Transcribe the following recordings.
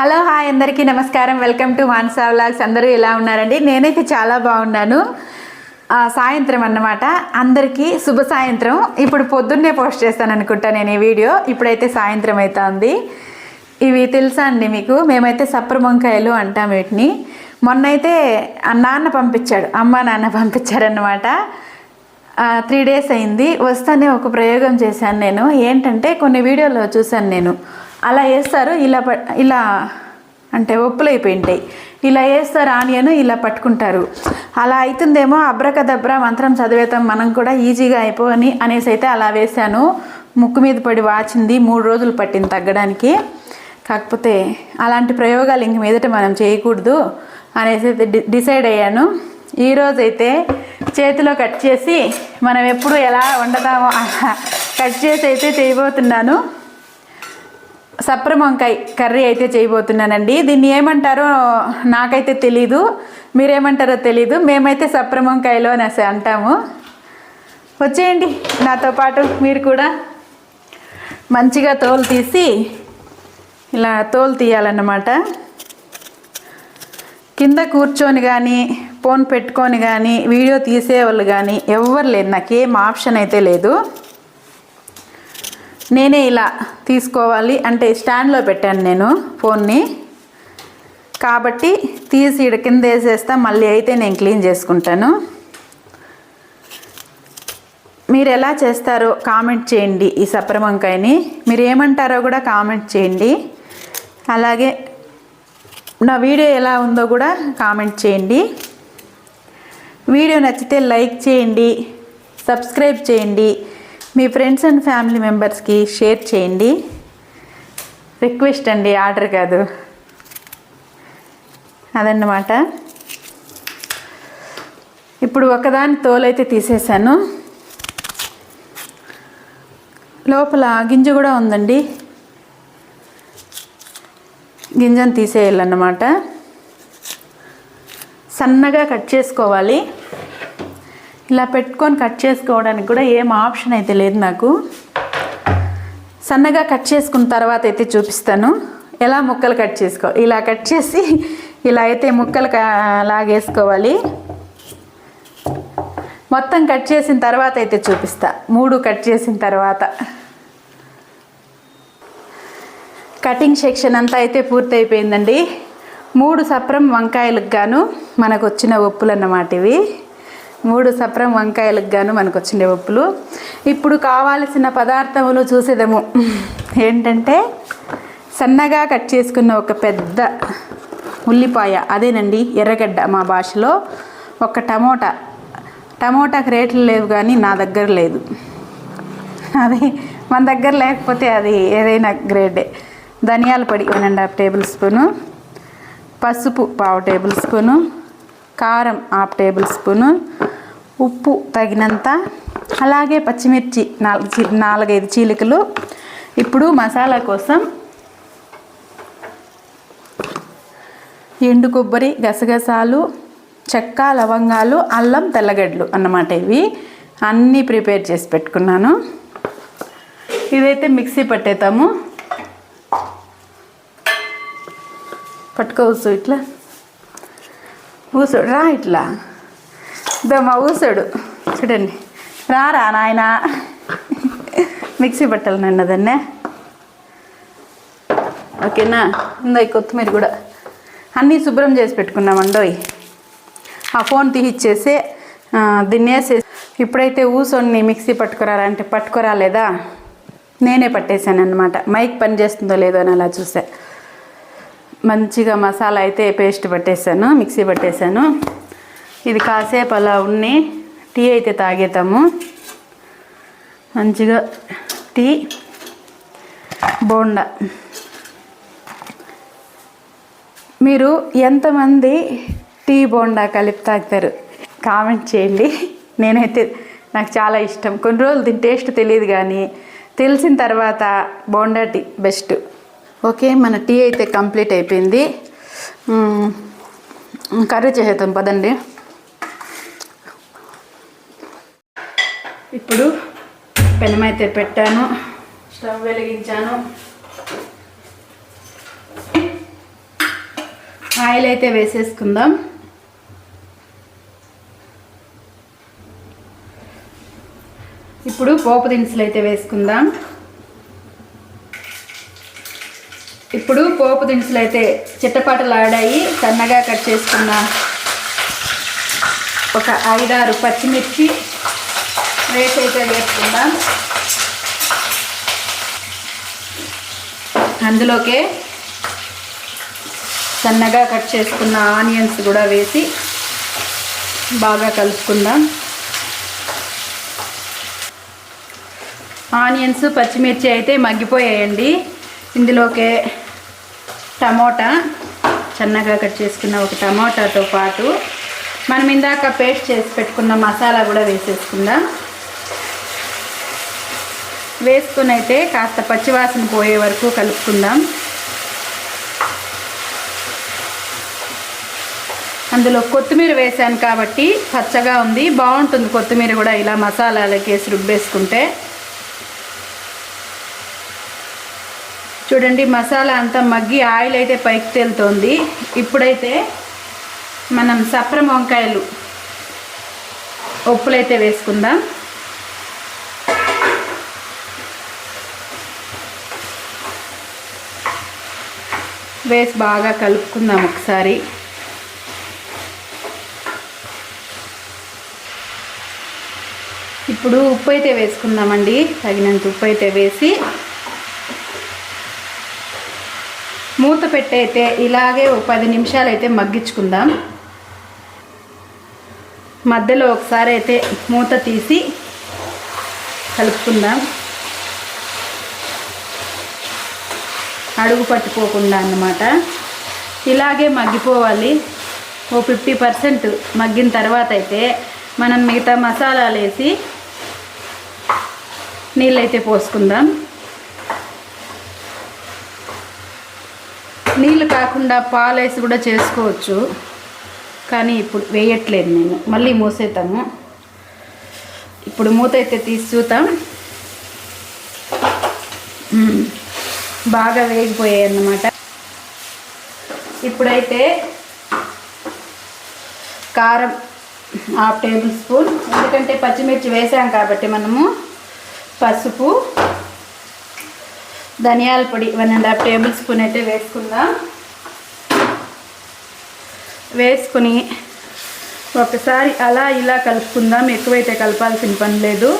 Hello hi అందరికీ నమస్కారం. Welcome to Mansa vlogs. అందరూ ఎలా ఉన్నారండి? నేనైతే చాలా బాగున్నాను. సాయంత్రం అన్నమాట. అందరికీ శుభ సాయంత్రం. ఇప్పుడు పొద్దున్నే పోస్ట్ చేస్తాను అనుకుంటా నేను ఈ వీడియో. ఇప్పుడైతే సాయంత్రం అవుతుంది ఇవి తెలుసా అండి మీకు? మేమైతే సప్పర వంకాయలు అంటాం వీటిని. మొన్నైతే ఆ నాన్న పంపించాడు. అమ్మ నాన్న పంపించారన్నమాట. త్రీ డేస్ అయింది. వస్తానే ఒక ప్రయోగం చేశాను నేను. ఏంటంటే కొన్ని వీడియోలో చూశాను నేను. అలా వేస్తారు ఇలా ప ఇలా అంటే ఒప్పులు అయిపోయింటాయి ఇలా వేస్తారు ఆనియన్ ఇలా పట్టుకుంటారు. అలా అవుతుందేమో అబ్రకదబ్ర మంత్రం చదివేతాం మనం కూడా ఈజీగా అయిపోని అనేసి అయితే అలా వేశాను. ముక్కు మీద పడి వాచింది మూడు రోజులు పట్టింది తగ్గడానికి. కాకపోతే అలాంటి ప్రయోగాలు ఇంక మీదట మనం చేయకూడదు అనేసి అయితే డి- డిసైడ్ అయ్యాను. ఈరోజైతే చేతిలో కట్ చేసి మనం ఎప్పుడు ఎలా వండుతామో అలా కట్ చేసి అయితే చేయబోతున్నాను. సప్రం వంకాయ కర్రీ అయితే చేయబోతున్నానండి. దీన్ని ఏమంటారో నాకైతే తెలీదు. మీరేమంటారో తెలీదు. మేమైతే సప్రం వంకాయలో అనేసి అంటాము. వచ్చేయండి. నాతో పాటు మీరు కూడా మంచిగా తోలు తీసి ఇలా తోలు తీయాలన్నమాట. కింద కూర్చొని కానీ ఫోన్ పెట్టుకొని కానీ వీడియో తీసేవాళ్ళు కానీ ఎవ్వరు లేదు నాకేం ఆప్షన్ అయితే లేదు. నేనే ఇలా తీసుకోవాలి. అంటే స్టాండ్లో పెట్టాను నేను ఫోన్ని. కాబట్టి తీసి ఇడ కింద వేసేస్తా. మళ్ళీ అయితే నేను క్లీన్ చేసుకుంటాను. మీరు ఎలా చేస్తారో కామెంట్ చేయండి ఈ సప్రమంకాయని. మీరు ఏమంటారో కూడా కామెంట్ చేయండి. అలాగే నా వీడియో ఎలా ఉందో కూడా కామెంట్ చేయండి. వీడియో నచ్చితే లైక్ చేయండి. సబ్స్క్రైబ్ చేయండి. మీ ఫ్రెండ్స్ అండ్ ఫ్యామిలీ మెంబర్స్కి షేర్ చేయండి. రిక్వెస్ట్ అండి ఆర్డర్ కాదు. అదన్నమాట. ఇప్పుడు ఒకదాని తోలైతే తీసేసాను. లోపల గింజ కూడా ఉందండి. గింజను తీసేయాలన్నమాట. సన్నగా కట్ చేసుకోవాలి. ఇలా పెట్టుకొని కట్ చేసుకోవడానికి కూడా ఏం ఆప్షన్ అయితే లేదు నాకు. సన్నగా కట్ చేసుకున్న తర్వాత అయితే చూపిస్తాను. ఎలా ముక్కలు కట్ చేసుకో ఇలా కట్ చేసి ఇలా అయితే ముక్కలు లాగేసుకోవాలి. మొత్తం కట్ చేసిన తర్వాత అయితే చూపిస్తా. మూడు కట్ చేసిన తర్వాత. కటింగ్ సెక్షన్ అంతా అయితే పూర్తయిపోయిందండి. మూడు సప్రం వంకాయలకు గాను మనకు వచ్చిన ఒప్పులు అన్నమాట ఇవి. మూడు సప్రం వంకాయలకు గాను మనకు వచ్చిండే పప్పులు. ఇప్పుడు కావాల్సిన పదార్థములు చూసేదము. ఏంటంటే సన్నగా కట్ చేసుకున్న ఒక పెద్ద ఉల్లిపాయ అదేనండి ఎర్రగడ్డ మా భాషలో. ఒక టమోటా. టమోటాకి రేట్లు లేవు కానీ నా దగ్గర లేదు. అది మన దగ్గర లేకపోతే అది ఏదైనా గ్రేడే. ధనియాల పొడి one and half tablespoon. పసుపు పావు టేబుల్ స్పూను. కారం హాఫ్ టేబుల్ స్పూను ఉప్పు తగినంత అలాగే పచ్చిమిర్చి నాలుగు నాలుగైదు చీలికలు. ఇప్పుడు మసాలా కోసం ఎండు కొబ్బరి గసగసాలు చెక్క లవంగాలు అల్లం తెల్లగడ్డలు అన్నమాట ఇవి. అన్నీ ప్రిపేర్ చేసి పెట్టుకున్నాను. ఇదైతే మిక్సీ పట్టేతాము పట్టుకోవచ్చు ఇట్లా. ఊసుడు. రా ఇట్లా. దమ్మా ఊసుడు. చూడండి. రా రా నాయన? మిక్సీ పట్టాలి నన్ను దాన్నే ఓకేనా? ఇందో ఈ కొత్తిమీర కూడా. అన్నీ శుభ్రం చేసి పెట్టుకున్నామండోయ్ ఆ ఫోన్ తీయిచ్చేసి దీన్ని వేసేసి ఇప్పుడైతే ఊసొని మిక్సీ పట్టుకురారంటే పట్టుకురాలేదా? నేనే పట్టేశాను అనమాట మైక్ పని చేస్తుందో లేదో అని అలా చూసా. మంచిగా మసాలా అయితే పేస్ట్ పట్టేశాను మిక్సీ పట్టేశాను ఇది కాసేపు అలా ఉన్ని టీ అయితే తాగేతాము మంచిగా టీ బోండా. మీరు ఎంతమంది టీ బోండా కలిపి తాగుతారు? కామెంట్ చేయండి. నేనైతే నాకు చాలా ఇష్టం. కొన్ని రోజులు దీని టేస్ట్ తెలియదు కానీ తెలిసిన తర్వాత బోండా టీ బెస్ట్. ఓకే మన టీ అయితే కంప్లీట్ అయిపోయింది. కర్రీ చేసేద్దాం పదండి. ఇప్పుడు పెనం అయితే పెట్టాను. స్టవ్ వెలిగించాను. ఆయిల్ అయితే వేసేసుకుందాం. ఇప్పుడు పోపు దినుసులు అయితే వేసుకుందాం. ఇప్పుడు పోపు దినుసులు అయితే చిట్టపాటలాడాయి సన్నగా కట్ చేసుకున్న ఒక ఐదారు పచ్చిమిర్చి రేట్ అయితే వేసుకుందాం. అందులోకే సన్నగా కట్ చేసుకున్న ఆనియన్స్ కూడా వేసి బాగా కలుసుకుందాం ఆనియన్స్ పచ్చిమిర్చి అయితే మగ్గిపోయాయండి. ఇందులోకే టమోటా సన్నగా కట్ చేసుకున్న ఒక టమోటాతో పాటు మనం ఇందాక పేస్ట్ చేసి పెట్టుకున్న మసాలా కూడా వేసేసుకుందాం. వేసుకుని అయితే కాస్త పచ్చివాసన పోయే వరకు కలుపుకుందాం. అందులో కొత్తిమీర వేసాను కాబట్టి పచ్చగా ఉంది. బాగుంటుంది కొత్తిమీర కూడా ఇలా మసాలాలకి వేసి రుబ్బేసుకుంటే. చూడండి మసాలా అంతా మగ్గి ఆయిల్ అయితే పైకి తేలుతోంది. ఇప్పుడైతే మనం సప్రం వంకాయలు ఉప్పులైతే వేసుకుందాం. వేసి బాగా కలుపుకుందాం ఒకసారి. ఇప్పుడు ఉప్పు అయితే వేసుకుందామండి. తగినంత ఉప్పు అయితే వేసి మూత పెట్టయితే ఇలాగే ఒక పది నిమిషాలు అయితే మగ్గించుకుందాం. మధ్యలో ఒకసారి అయితే మూత తీసి కలుపుకుందాం. అడుగు పట్టుకోకుండా అన్నమాట. ఇలాగే మగ్గిపోవాలి. ఓ ఫిఫ్టీ పర్సెంట్ మగ్గిన తర్వాత అయితే మనం మిగతా మసాలాలు వేసి నీళ్ళైతే పోసుకుందాం. నీళ్ళు కాకుండా పాలేసి కూడా చేసుకోవచ్చు. కానీ ఇప్పుడు వేయట్లేదు నేను. మళ్ళీ మూసేతాము ఇప్పుడు మూత అయితే తీసి చూద్దాం. బాగా వేగిపోయాయి అన్నమాట. ఇప్పుడైతే కారం హాఫ్ టేబుల్ స్పూన్. ఎందుకంటే పచ్చిమిర్చి వేసాం కాబట్టి మనము పసుపు ధనియాల పొడి one and half tablespoon అయితే వేసుకుందాం. వేసుకుని ఒకసారి అలా ఇలా కలుపుకుందాం. ఎక్కువైతే కలపాల్సిన పని లేదు.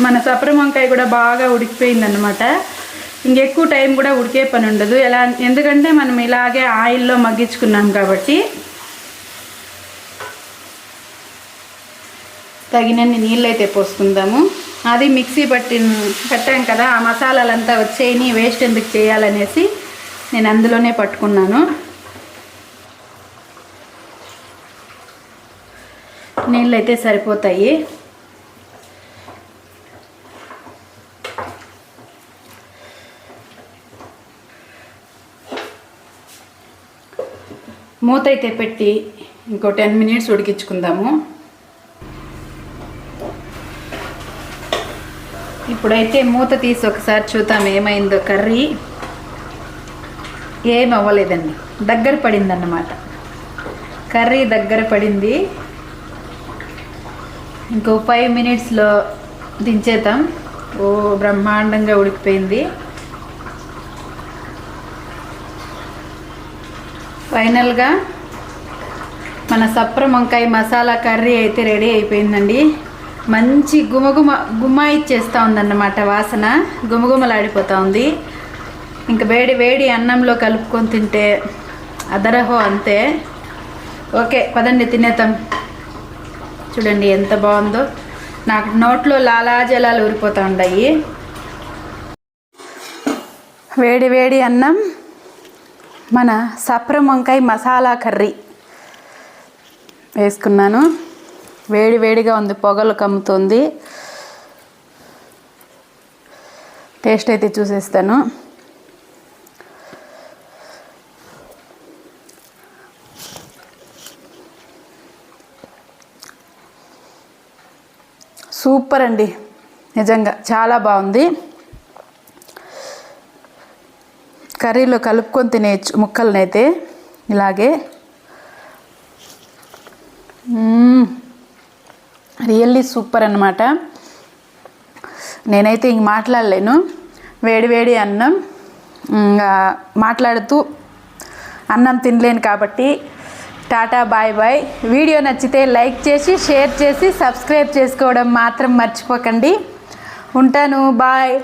మన సపర వంకాయ కూడా బాగా ఉడికిపోయిందనమాట ఇంకెక్కువ టైం కూడా ఉడికే పని ఉండదు. ఎలా ఎందుకంటే మనం ఇలాగే ఆయిల్లో మగ్గించుకున్నాం కాబట్టి. తగినన్ని నీళ్ళు అయితే పోసుకుందాము. అది మిక్సీ పట్టి పెట్టాం కదా ఆ మసాలాలంతా వచ్చేయని వేస్ట్ ఎందుకు చేయాలనేసి నేను అందులోనే పట్టుకున్నాను. నీళ్ళు అయితే సరిపోతాయి. మూత అయితే పెట్టి ఇంకో టెన్ మినిట్స్ ఉడికించుకుందాము. ఇప్పుడైతే మూత తీసి ఒకసారి చూద్దాం ఏమైందో. కర్రీ ఏం అవ్వలేదండి. దగ్గర పడిందన్నమాట. కర్రీ దగ్గర పడింది. ఇంకో ఫైవ్ మినిట్స్లో దించేద్దాం. ఓ బ్రహ్మాండంగా ఉడికిపోయింది. ఫైనల్గా మన సప్ర వంకాయ మసాలా కర్రీ అయితే రెడీ అయిపోయిందండి. మంచి గుమగుమ గుమ్మ ఇచ్చేస్తూ ఉందన్నమాట వాసన. గుమగుమలాడిపోతూ ఉంది. ఇంకా వేడి వేడి అన్నంలో కలుపుకొని తింటే అదరహో అంతే. ఓకే పదండి తినేద్దాం. చూడండి ఎంత బాగుందో. నాకు నోట్లో లాలాజలాలు ఊరిపోతూ ఉన్నాయి వేడి వేడి అన్నం మన సప్రం వంకాయ మసాలా కర్రీ వేసుకున్నాను. వేడి వేడిగా ఉంది పొగలు కమ్ముతుంది. టేస్ట్ అయితే చూసేస్తాను. సూపర్ అండి. నిజంగా చాలా బాగుంది. కర్రీలో కలుపుకొని తినేయచ్చు ముక్కలనైతే ఇలాగే రియల్లీ సూపర్ అన్నమాట. నేనైతే ఇంక మాట్లాడలేను. వేడి వేడి అన్నం ఇంకా మాట్లాడుతూ అన్నం తినలేను కాబట్టి టాటా బాయ్ బాయ్. వీడియో నచ్చితే లైక్ చేసి షేర్ చేసి సబ్స్క్రైబ్ చేసుకోవడం మాత్రం మర్చిపోకండి. ఉంటాను బాయ్.